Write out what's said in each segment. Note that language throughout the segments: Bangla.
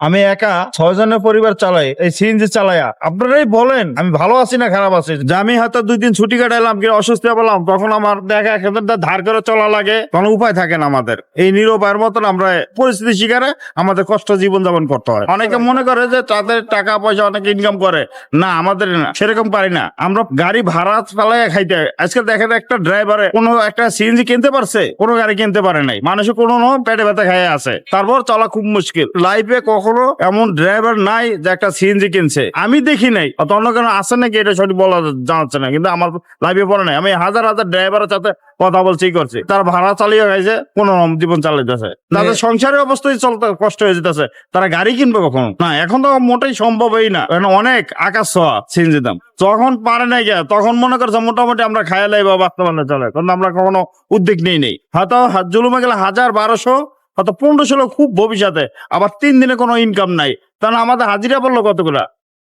আমি একা ছয় জনের পরিবার চালাই, এই সিএনজি চালায়া। আপনারাই বলেন, আমি ভালো আছি না খারাপ আছি? যে আমি হয়তো দুই দিন ছুটি কাটাইলাম কি অসুস্থ পেলাম তখন আমার দেখা এখানে ধার করে চলা লাগে। কোনো উপায় থাকে না আমাদের। এই নিরুপায়ের মতন আমরা পরিস্থিতি শিকারে আমাদের কষ্ট জীবন যাপন করতে হয়। অনেকে মনে করে যে তাদের টাকা, পয়সা অনেকে ইনকাম করে। না, আমাদের না, সেরকম পারি না। আমরা গাড়ি ভাড়া চালাইয়া খাইতে। আজকে দেখেন একটা ড্রাইভারে কোনো একটা সিএনজি কিনতে পারছে, কোনো গাড়ি কিনতে পারে নাই। মানুষ কোনো পেটে ব্যথা খাইয়ে আছে। তারপর চলা খুব মুশকিল। লাইফে কখনো এমন ড্রাইভার নাই যে একটা সিএনজি কিনছে। আমি দেখি নাই। অত অন্য কেন আছে নাকি? এটা সঠিক বলা জানাচ্ছে না। কিন্তু আমার লাইফে পড়ে নাই। আমি হাজার হাজার ড্রাইভারের সাথে কথা বলছি, করছি। তার ভাড়া চালিয়ে গেছে কোন জীবন চালাইতেছে। তাদের সংসারের অবস্থায় চলতে কষ্ট হয়ে যেতেছে। তারা গাড়ি কিনবে কখন? না, এখন তো মোটেই সম্ভব সম্ভবই না। কারণ অনেক আকাশ ছোঁয়া সিএনজি দাম। যখন পারে নাই গিয়া তখন মনে করছে মোটামুটি আমরা খায়ালাই বা বাস্তবায়নে চলে। কারণ আমরা কখনো উদ্যোগ নেই নেই। হয়তো জুলুমে গেলে হাজার বারোশো হয়তো পনেরো ষোলো খুব ভবিষ্যতে, আবার তিন দিনে কোনো ইনকাম নাই। তাহলে আমাদের হাজিরা বলল কতগুলা?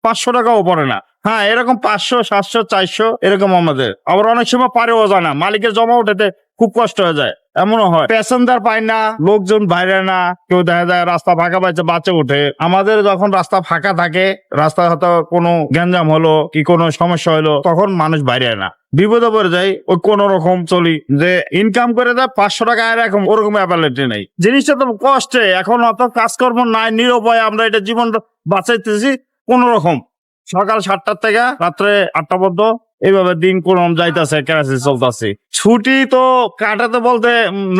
পাঁচশো টাকাও পড়ে না। হ্যাঁ এরকম পাঁচশো, সাতশো, চারশো, এরকম আমাদের। আবার অনেক সময় পারেও যায় না। মালিকের জমা উঠাতে খুব কষ্ট হয়ে যায়। এমনও হয়। প্যাসেঞ্জার পায় না, লোকজন বাইরে না, কেউ দেখা যায় রাস্তা ফাঁকা পাইছে বাচ্চা উঠে। আমাদের যখন রাস্তা ফাঁকা থাকে রাস্তা হয়তো কোনো গ্যাঞ্জাম হলো কি কোনো সমস্যা হলো, তখন মানুষ বাইরে না। বিপদে পড়ে যায়, ওই কোন রকম চলি। যে ইনকাম করে দেয়, পাঁচশো টাকা এরকম, ওরকম অ্যাপালিটি নেই। জিনিসটা তো কষ্টে, এখন অত কাজকর্ম নাই, নিরুপায় আমরা এটা জীবন বাঁচাইতেছি কোন রকম। সকাল সাতটার থেকে রাত্রে আটটা পর্যন্ত এইভাবে দিন কোন যাইতেছে কেরাসি চলতেছে। ছুটি তো কাটাতে বলতে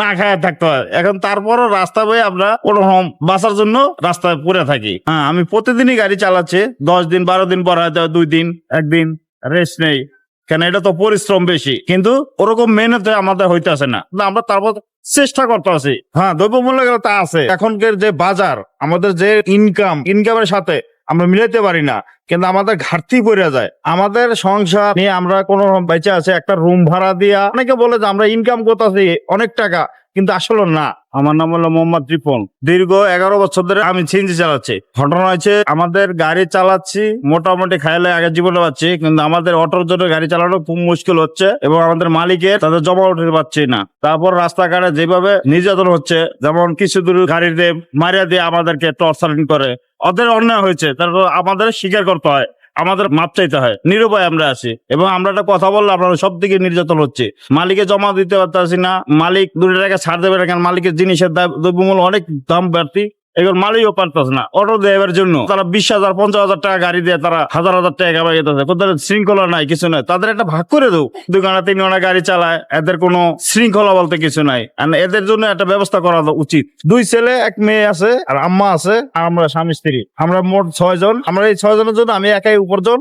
না খায় থাকতে হয়। এখন তারপরও রাস্তা বয়ে আমরা কোন রকম বাঁচার জন্য রাস্তায় পড়ে থাকি। হ্যাঁ আমি প্রতিদিনই গাড়ি চালাচ্ছি। দশ দিন, বারো দিন পর হয়তো দুই দিন একদিন রেস্ট নেই। কেন, এটা তো পরিশ্রম বেশি। কিন্তু ওরকম মেহনতে আমাদের হইতেছে না। আমরা তারপর চেষ্টা করতে আছি হ্যাঁ দ্রব্যমূল্য গেলে তা আছে। এখনকার যে বাজার, আমাদের যে ইনকাম ইনকামের সাথে আমরা মিলাইতে পারি না। কিন্তু আমাদের ঘাটতি পড়ে যায়। আমাদের সংসার নিয়ে আমরা কোন বেঁচে আছে, একটা রুম ভাড়া দিয়া। অনেকে বলে যে আমরা ইনকাম করতেছি অনেক টাকা, কিন্তু আসলে না। আমার নাম হলো মোহাম্মদ রিপন। দীর্ঘ এগারো বছর ধরে আমি সিএনজি চালাচ্ছি। ঘটনা হয়েছে, আমাদের গাড়ি চালাচ্ছি, মোটামুটি খাইলে আগে জীবনে পাচ্ছি, কিন্তু আমাদের অটোর জন্য গাড়ি চালানো খুব মুশকিল হচ্ছে এবং আমাদের মালিকের তাদের জমা উঠতে পারছি না। তারপর রাস্তাঘাটে যেভাবে নির্যাতন হচ্ছে, যেমন কিছু দূর গাড়িতে মারিয়া দিয়ে আমাদেরকে টর্চারিং করে। ওদের অন্যায় হয়েছে, তারপর আমাদের স্বীকার করতে হয়, আমাদের মাপ চাইতে হয়, নিরুপায় আমরা আছি। এবং আমরা একটা কথা বললে আপনারা সব দিকে নির্যাতন হচ্ছে। মালিকে জমা দিতে পারতেছি না, মালিক দুটো টাকা ছাড় দেবে না কেন মালিকের জিনিসের দ্রব্যমূল্য অনেক দাম বাড়তি। এগুলো মালিও পারতেছে না। অটো দেওয়ার জন্য তারা বিশ হাজার, পঞ্চাশ হাজার টাকা গাড়ি দিয়ে তারা হাজার হাজার টাকা কামাই যেতেছে কোথাও শৃঙ্খলা নাই, কিছু নাই। তাদের একটা ভাগ করে দেবো। দুগানা তিন ঘণ্টা গাড়ি চালায়, এদের কোনো শৃঙ্খলা বলতে কিছু নাই। আর এদের জন্য একটা ব্যবস্থা করা উচিত। দুই ছেলে, এক মেয়ে আছে, আর আম্মা আছে, আর আমরা স্বামী স্ত্রী। আমরা মোট ছয় জন আমরা এই ছয় জনের জন্য আমি একাই উপার্জন।